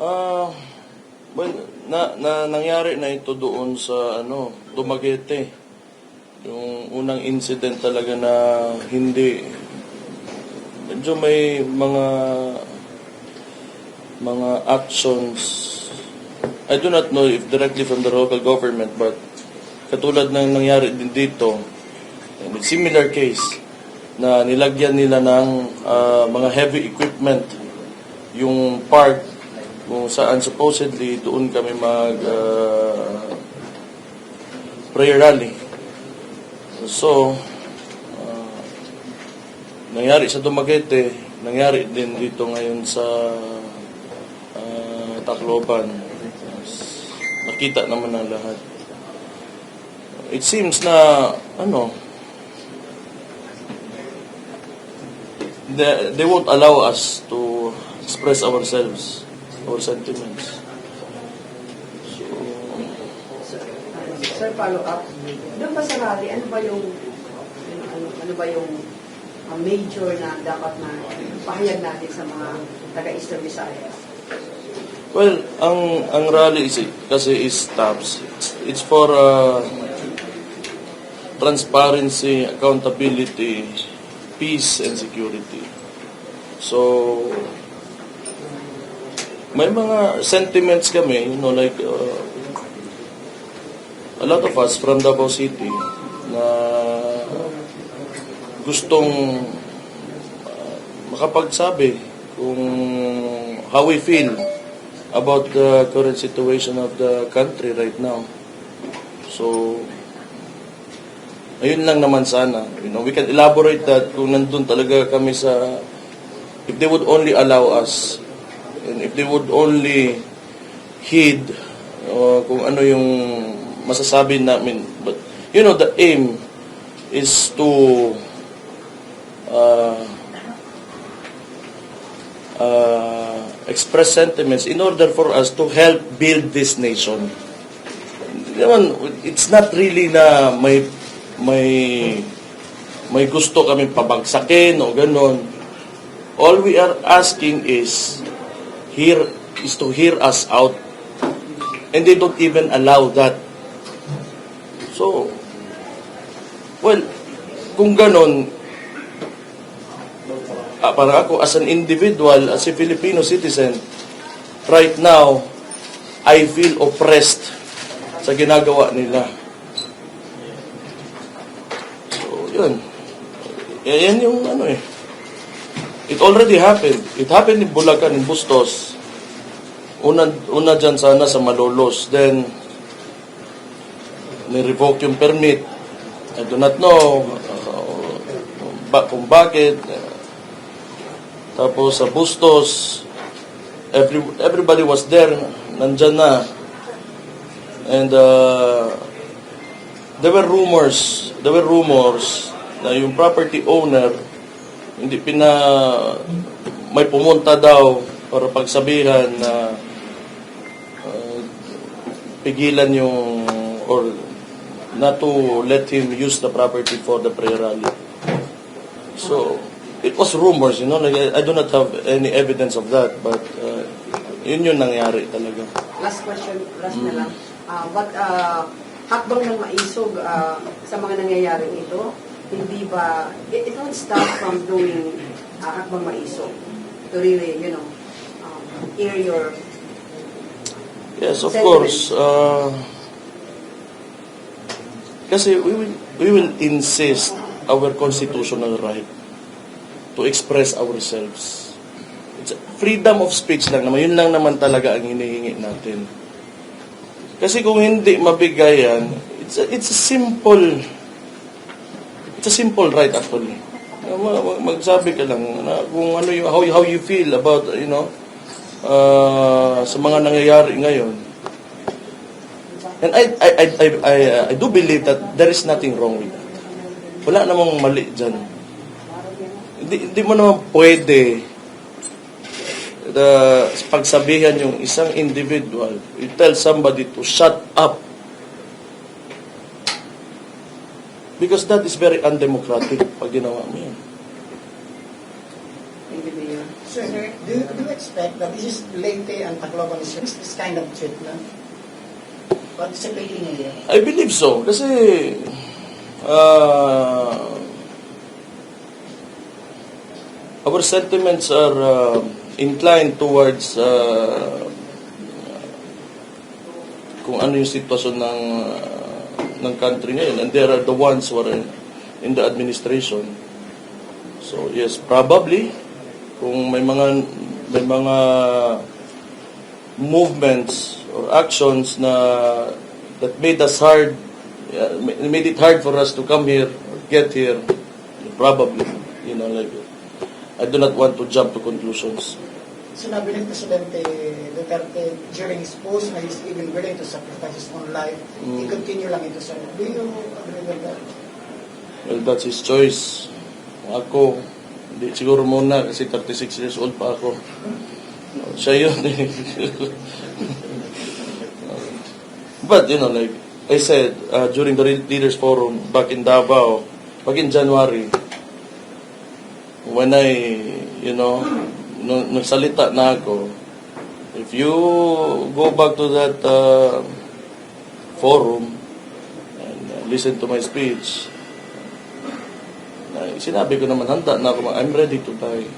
Ah, well, na, na nangyari na ito doon sa ano, Dumaguete. Yung unang incident talaga na hindi medyo may mga mga actions I do not know if directly from the local government but katulad ng nangyari din dito similar case na nilagyan nila ng ah, mga heavy equipment yung park kung saan supposedly doon kami mag ah, prayer rally. So, ah, nangyari sa Dumaguete, nangyari din dito ngayon sa ah, Tacloban. Nakita naman ng lahat. It seems na, ano, they, they won't allow us to express ourselves, our sentiments. So, Sir, follow up. Doon ba sa rally, ano ba yung ano, ano, ano ba yung uh, major na dapat na pahayag natin sa mga taga-Eastern Visayas? well, ang ang rally is, kasi is TAPS. It's, it's for uh, transparency, accountability, peace, and security. So, may mga sentiments kami, you know, like, uh, a lot of us from Davao City na gustong uh, makapagsabi kung how we feel about the current situation of the country right now. So, ayun lang naman sana. You know, we can elaborate that kung nandun talaga kami sa if they would only allow us and if they would only heed uh, kung ano yung masasabi namin. But, you know, the aim is to uh, uh, express sentiments in order for us to help build this nation. Naman, it's not really na may may may gusto kami pabagsakin o ganon. All we are asking is hear is to hear us out. And they don't even allow that. So, well, kung ganon, ah, para ako as an individual, as a Filipino citizen, right now, I feel oppressed sa ginagawa nila. So, yun. Eh, Yan yung ano eh. It already happened. It happened in Bulacan, in Bustos. Una, una dyan sana sa Malolos. Then, ni-revoke yung permit. I do not know uh, ba, kung bakit. Tapos sa Bustos, every, everybody was there. Nandyan na. And uh, there were rumors, there were rumors na yung property owner hindi pina may pumunta daw para pagsabihan na uh, pigilan yung or not to let him use the property for the prayer rally. So, it was rumors, you know, like I, I do not have any evidence of that, but uh, yun yung nangyari talaga. Last question, last na lang. Ah, what, uh, hakbang ng maisog ah, sa mga nangyayaring ito, hindi ba, it, it won't stop from doing uh, hakbang maisog to really, you know, um, air your Yes, of Sentiment. course. Uh, kasi we will, we will insist our constitutional right to express ourselves. It's freedom of speech lang naman. Yun lang naman talaga ang hinihingi natin. Kasi kung hindi mabigay yan, it's a, it's a simple it's a simple right actually. Magsabi ka lang na kung ano yung, how, how you feel about, you know, uh, sa mga nangyayari ngayon. And I, I, I, I, I, I do believe that there is nothing wrong with that. Wala namang mali dyan. Hindi, hindi mo naman pwede the, pagsabihan yung isang individual, you tell somebody to shut up. Because that is very undemocratic pag ginawa mo yan. Sir, do you, do you expect that this is Leyte and Tacloban is this kind of treatment? Participating in it? I believe so. Kasi, uh, our sentiments are uh, inclined towards uh, kung ano yung sitwasyon ng uh, ng country ngayon and they are the ones who are in, in the administration. So yes probably kung may mga may mga movements or actions na that made us hard uh, made it hard for us to come here or get here probably you know like I do not want to jump to conclusions Sinabi ni Presidente Duterte during his post na he's even willing to sacrifice his own life. Mm. I-continue lang ito, sir. Do you agree with that? Well, that's his choice. Ako, hindi, siguro muna kasi 36 years old pa ako. Siya yun. But, you know, like I said, uh, during the Leaders Forum back in Davao, back in January, when I, you know, nagsalita na ako, if you go back to that uh, forum and uh, listen to my speech, ay, sinabi ko naman, handa na ako, I'm ready to die.